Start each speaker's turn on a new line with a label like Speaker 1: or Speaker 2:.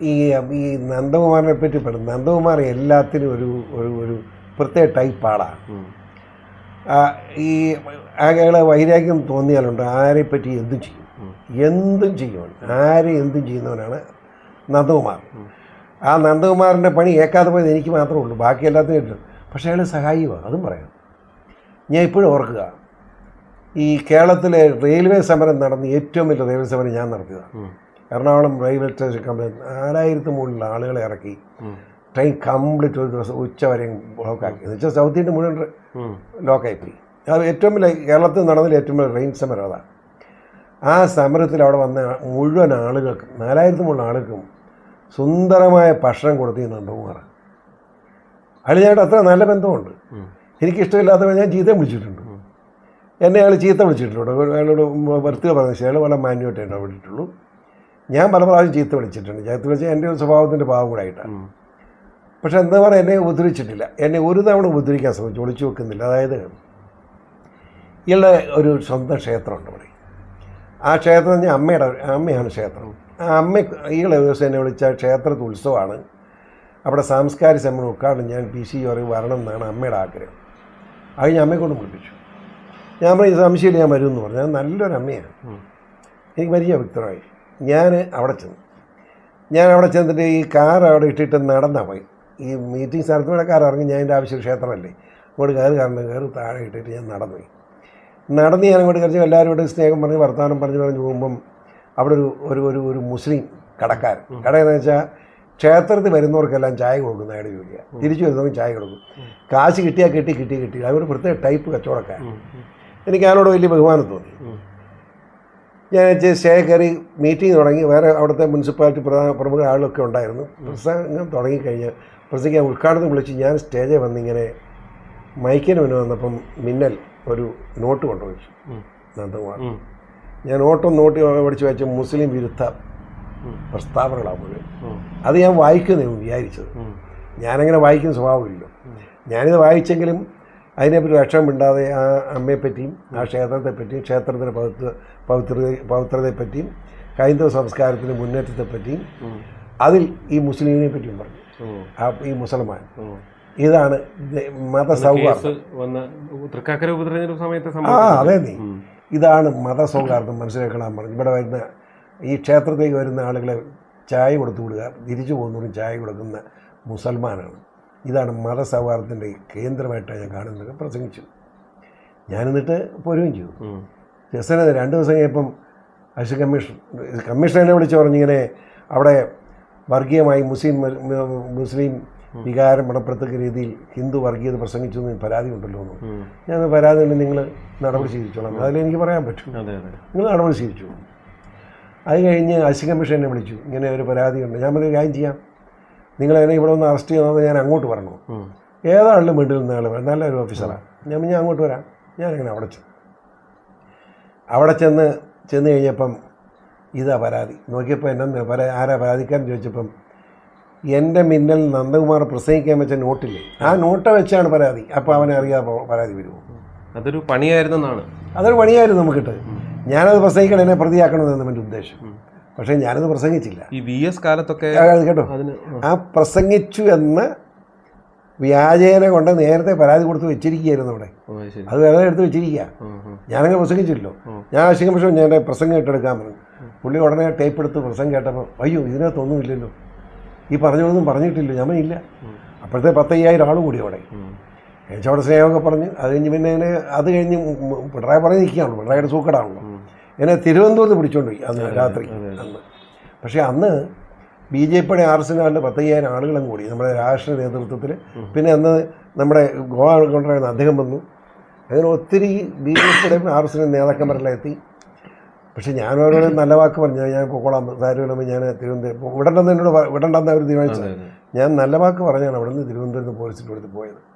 Speaker 1: ഈ ഈ നന്ദകുമാറിനെ പറ്റി പറഞ്ഞു നന്ദകുമാർ എല്ലാത്തിനും ഒരു ഒരു ഒരു പ്രത്യേക ടൈപ്പ് ആളാണ്. ഈ അയാളെ വൈരാഗ്യം തോന്നിയാലുണ്ട് ആരെ പറ്റി എന്തും ചെയ്യും. എന്തും ചെയ്യും ആരെ എന്തും ചെയ്യുന്നവനാണ് നന്ദകുമാർ. ആ നന്ദകുമാറിന്റെ പണി ഏക്കാതെ പോയത് എനിക്ക് മാത്രമേ ഉള്ളൂ ബാക്കി എല്ലാത്തിനും കിട്ടും പക്ഷേ അയാൾ സഹായിയുമാണ് അതും പറയാം. ഞാൻ ഇപ്പോഴും ഓർക്കുക ഈ കേരളത്തിലെ റെയിൽവേ സമരം നടന്ന ഏറ്റവും വലിയ റെയിൽവേ സമരം ഞാൻ നടത്തിയതാണ്. എറണാകുളം റെയിൽവേ സ്റ്റേഷൻ കമ്പനി നാലായിരത്തി മുകളിൽ ആളുകളെ ഇറക്കി. ട്രെയിൻ കംപ്ലീറ്റ് ഒരു ദിവസം ഉച്ച വരെയും ബ്ലോക്കാക്കി. എന്ന് വെച്ചാൽ സൗത്ത് ഇന്ത്യ മുഴുവൻ ലോക്കായി പോയി അത് ഏറ്റവും വലിയ കേരളത്തിൽ നടന്നതിൽ ഏറ്റവും വലിയ ട്രെയിൻ സമരം അതാണ് ആ സമരത്തിൽ അവിടെ വന്ന മുഴുവൻ ആളുകൾക്കും നാലായിരത്തി മുകളിൽ ആളുകൾക്കും സുന്ദരമായ ഭക്ഷണം കൊടുത്തിരുന്നുണ്ട് ഉമാർ അളിയായിട്ട് അത്ര നല്ല ബന്ധമുണ്ട്. എനിക്കിഷ്ടമില്ലാത്തവ ഞാൻ ചീത്ത വിളിച്ചിട്ടുണ്ട്. എന്നെ അയാൾ ചീത്ത വിളിച്ചിട്ടുണ്ട്. അയാളോട് വൃത്തികൾ പറഞ്ഞ ശേഷം അയാൾ വളരെ മാന്യമായിട്ട് വിളിച്ചിട്ടുള്ളൂ. ഞാൻ പല പ്രാവശ്യം ചീത്ത വിളിച്ചിട്ടുണ്ട്. ചീത്ത വിളിച്ചാൽ എന്റെ ഒരു സ്വഭാവത്തിന്റെ ഭാഗം കൂടെ ആയിട്ടാണ്. പക്ഷെ എന്താ പറയുക എന്നെ ഉപദ്രവിച്ചിട്ടില്ല. എന്നെ ഒരു തവണ ഉപദ്രവിക്കാൻ ശ്രമിച്ചു ഒളിച്ചു വെക്കുന്നില്ല. അതായത് ഇയാളുടെ ഒരു സ്വന്തം ക്ഷേത്രമുണ്ട് ഇവിടെ. ആ ക്ഷേത്രം ഞാൻ പറഞ്ഞാൽ അമ്മയുടെ അമ്മയാണ് ക്ഷേത്രം. ആ അമ്മ ഈകളെ ദിവസം എന്നെ വിളിച്ച ക്ഷേത്രത്തിൽ ഉത്സവമാണ്. അവിടെ സാംസ്കാരിക സമ്മേളനം ഉൾക്കാടും ഞാൻ പി സി പറയും വരണം എന്നാണ് അമ്മയുടെ ആഗ്രഹം. അത് ഞാൻ അമ്മയെ കൊണ്ട് വിളിപ്പിച്ചു ഞാൻ പറഞ്ഞു സംശയമില്ല ഞാൻ വരുമെന്ന് പറഞ്ഞു. ഞാൻ നല്ലൊരു അമ്മയാണ്. എനിക്ക് വലിയ വ്യക്തമായി. ഞാൻ അവിടെ ചെന്നു. ഞാൻ അവിടെ ചെന്നിട്ട് ഈ കാർ അവിടെ ഇട്ടിട്ട് നടന്നാൽ പോയി. ഈ മീറ്റിംഗ് സ്ഥലത്ത് കൂടെ കാർ ഇറങ്ങി ഞാൻ എന്റെ ആവശ്യം ക്ഷേത്രമല്ലേ. അങ്ങോട്ട് കയറി കാരണം കയറി താഴെ ഇട്ടിട്ട് ഞാൻ നടന്നു പോയി. നടന്ന് ഞാൻ അങ്ങോട്ട് കയറി എല്ലാവരോടും സ്നേഹം പറഞ്ഞ് വർത്തമാനം പറഞ്ഞ് പറഞ്ഞ് പോകുമ്പം അവിടെ ഒരു ഒരു ഒരു ഒരു മുസ്ലിം കടക്കാരൻ. കട എന്ന് വെച്ചാൽ ക്ഷേത്രത്തിൽ വരുന്നവർക്കെല്ലാം ചായ കൊടുക്കുന്ന അയാളുടെ ജോലിയാണ് തിരിച്ചു വരുന്നവർക്ക് ചായ കൊടുക്കും. കാശ് കിട്ടിയാൽ കിട്ടി കിട്ടി കിട്ടി. അതൊരു പ്രത്യേക ടൈപ്പ് കച്ചവടക്കാരൻ എനിക്ക് അയാളോട് വലിയ ബഹുമാനം തോന്നി. ഞാൻ സ്റ്റേ കയറി മീറ്റിംഗ് തുടങ്ങി. വേറെ അവിടുത്തെ മുനിസിപ്പാലിറ്റി പ്രധാന പ്രമുഖ ആളുകളൊക്കെ ഉണ്ടായിരുന്നു. പ്രസംഗം തുടങ്ങിക്കഴിഞ്ഞ് പ്രസംഗിക്കാൻ ഉദ്ഘാടനം വിളിച്ച് ഞാൻ സ്റ്റേജിൽ വന്നിങ്ങനെ മൈക്കിന് മുന്നേ വന്നപ്പം മിന്നൽ ഒരു നോട്ട് കൊണ്ടുവച്ചു. നന്ദകുമാർ ഞാൻ നോട്ടും നോട്ടി പഠിച്ചു വെച്ച മുസ്ലിം വിരുദ്ധ പ്രസ്താവനകളാണ് മുഴുവൻ. അത് ഞാൻ വായിക്കുന്നു വിചാരിച്ചത്. ഞാനങ്ങനെ വായിക്കുന്ന സ്വഭാവമില്ല. ഞാനിത് വായിച്ചെങ്കിലും അതിനെപ്പറ്റി വിഷമമുണ്ടാതെ മിണ്ടാതെ ആ അമ്മയെപ്പറ്റിയും ആ ക്ഷേത്രത്തെപ്പറ്റിയും ക്ഷേത്രത്തിന്റെ പവിത്ര പവിത്രത പവിത്രതയെപ്പറ്റിയും ഹൈന്ദവ സംസ്കാരത്തിന്റെ മുന്നേറ്റത്തെപ്പറ്റിയും അതിൽ ഈ മുസ്ലിമിനെ പറ്റിയും പറഞ്ഞു. ആ ഈ മുസൽമാൻ. ഇതാണ് ഇത് മതസൗഹാർദ്ദം
Speaker 2: ഉപതെരഞ്ഞെടുപ്പ് സമയത്തെ
Speaker 1: ആ അതെ നീ ഇതാണ് മതസൗഹാർദ്ദം മനസ്സിലാക്കണം പറഞ്ഞു ഇവിടെ വരുന്ന ഈ ക്ഷേത്രത്തേക്ക് വരുന്ന ആളുകളെ ചായ കൊടുത്തു വിടുക തിരിച്ചു പോകുന്നവരും ചായ കൊടുക്കുന്ന മുസൽമാനാണ്. ഇതാണ് മതസൗഹാർദ്ദത്തിന്റെ കേന്ദ്രമായിട്ടാണ് ഞാൻ കാണുന്നത്. പ്രസംഗിച്ചു. ഞാനെന്നിട്ട് പോരുകയും ചെയ്തു. രസന രണ്ട് ദിവസം കഴിഞ്ഞപ്പം അശ് കമ്മീഷൻ കമ്മീഷനെ വിളിച്ച് പറഞ്ഞിങ്ങനെ അവിടെ വർഗീയമായി മുസ്ലിം മുസ്ലിം വികാരം പണപ്പെടുത്തുന്ന രീതിയിൽ ഹിന്ദു വർഗീയത പ്രസംഗിച്ചു എന്ന് പരാതി ഉണ്ടല്ലോ എന്ന്. ഞാൻ പരാതി ഉണ്ട് നിങ്ങൾ നടപടി സ്വീകരിച്ചോളാം. അതിൽ എനിക്ക് പറയാൻ പറ്റും. നിങ്ങൾ നടപടി സ്വീകരിച്ചു. അത് കഴിഞ്ഞ് അശ്വ കമ്മീഷൻ എന്നെ വിളിച്ചു. ഇങ്ങനെ ഒരു പരാതിയുണ്ട് ഞാൻ ഒരു കാര്യം ചെയ്യാം. നിങ്ങൾ എന്നെ ഇവിടെ ഒന്ന് അറസ്റ്റ് ചെയ്യുന്നത് ഞാൻ അങ്ങോട്ട് പറഞ്ഞു. ഏതാണെങ്കിലും വീട്ടിൽ നിന്ന് ആൾ നല്ലൊരു ഓഫീസറാണ് ഞാൻ ഞാൻ അങ്ങോട്ട് വരാം. ഞാനങ്ങനെ അവിടെ ചെന്നു. അവിടെ ചെന്ന് ചെന്ന് കഴിഞ്ഞപ്പം ഇതാ പരാതി. നോക്കിയപ്പോൾ എന്നെ പരാ ആരാ പരാതിക്കാരൻ ചോദിച്ചപ്പം എന്റെ മിന്നൽ നന്ദകുമാർ പ്രസംഗിക്കാൻ വെച്ച നോട്ടില്ലേ? ആ നോട്ട് വെച്ചാണ് പരാതി. അപ്പോൾ അവനെ അറിയാതെ പരാതി വരുമോ?
Speaker 2: അതൊരു പണിയായിരുന്നു എന്നാണ്.
Speaker 1: അതൊരു പണിയായിരുന്നു നമുക്കിട്ട്. ഞാനത് പ്രസംഗിക്കണം എന്നെ പ്രതിയാക്കണമെന്നാണ് എന്റെ ഉദ്ദേശം. പക്ഷേ ഞാനത് പ്രസംഗിച്ചില്ല.
Speaker 2: ഈ വി എസ് കാലത്തൊക്കെ
Speaker 1: ആ, കേട്ടോ. ആ. പ്രസംഗിച്ചു എന്ന് വ്യാജേന കൊണ്ട് നേരത്തെ പരാതി കൊടുത്ത് വെച്ചിരിക്കുകയായിരുന്നു അവിടെ.
Speaker 2: അത്
Speaker 1: വേറെ വെറുതെ എടുത്ത് വെച്ചിരിക്കുക. ഞാനങ്ങനെ പ്രസംഗിച്ചില്ലല്ലോ ഞാൻ ആശിക പക്ഷേ ഞാൻ പ്രസംഗം കേട്ടെടുക്കാൻ പറഞ്ഞു. പുള്ളി ഉടനെ ടേപ്പ് എടുത്ത് പ്രസംഗം കേട്ടപ്പോൾ അയ്യോ ഇതിനകത്തൊന്നുമില്ലല്ലോ ഈ പറഞ്ഞതൊന്നും പറഞ്ഞിട്ടില്ല. ഞാൻ ഇല്ല. അപ്പോഴത്തെ പത്തയ്യായിരം ആൾ കൂടി അവിടെ. അവിടെ സ്നേഹമൊക്കെ പറഞ്ഞ്. അത് കഴിഞ്ഞ് പിന്നെ അത് കഴിഞ്ഞ് പിണറായി പറഞ്ഞ് നിൽക്കുകയാണല്ലോ പിണറായിയുടെ സൂക്കടാണല്ലോ. എന്നെ തിരുവനന്തപുരത്ത് പിടിച്ചോണ്ട് പോയി അന്ന് രാത്രി അന്ന്. പക്ഷേ അന്ന് ബി ജെ പിയുടെ ആർ എസ് പത്തയ്യായിരം ആളുകളും കൂടി നമ്മുടെ രാഷ്ട്രീയ നേതൃത്വത്തിൽ പിന്നെ അന്ന് നമ്മുടെ ഗോവ കൊണ്ടുവരുന്ന അദ്ദേഹം വന്നു. അങ്ങനെ ഒത്തിരി ബി ജെ പിയുടെ ആർ എസ് നേതാക്കന്മാരെല്ലാം എത്തി. പക്ഷെ ഞാൻ അവരോട് നല്ല വാക്ക് പറഞ്ഞു. ഞാൻ പൊക്കോളാം. സാരമില്ല ഞാൻ തിരുവനന്തപുരം വിടണ്ടെന്ന് എന്നോട് വിടണ്ടെന്ന് അവർ തീരുമാനിച്ചത് ഞാൻ നല്ല വാക്ക് പറഞ്ഞാണ് അവിടെ നിന്ന് തിരുവനന്തപുരത്ത് പോലീസിന്റെ അടുത്ത് പോയത്.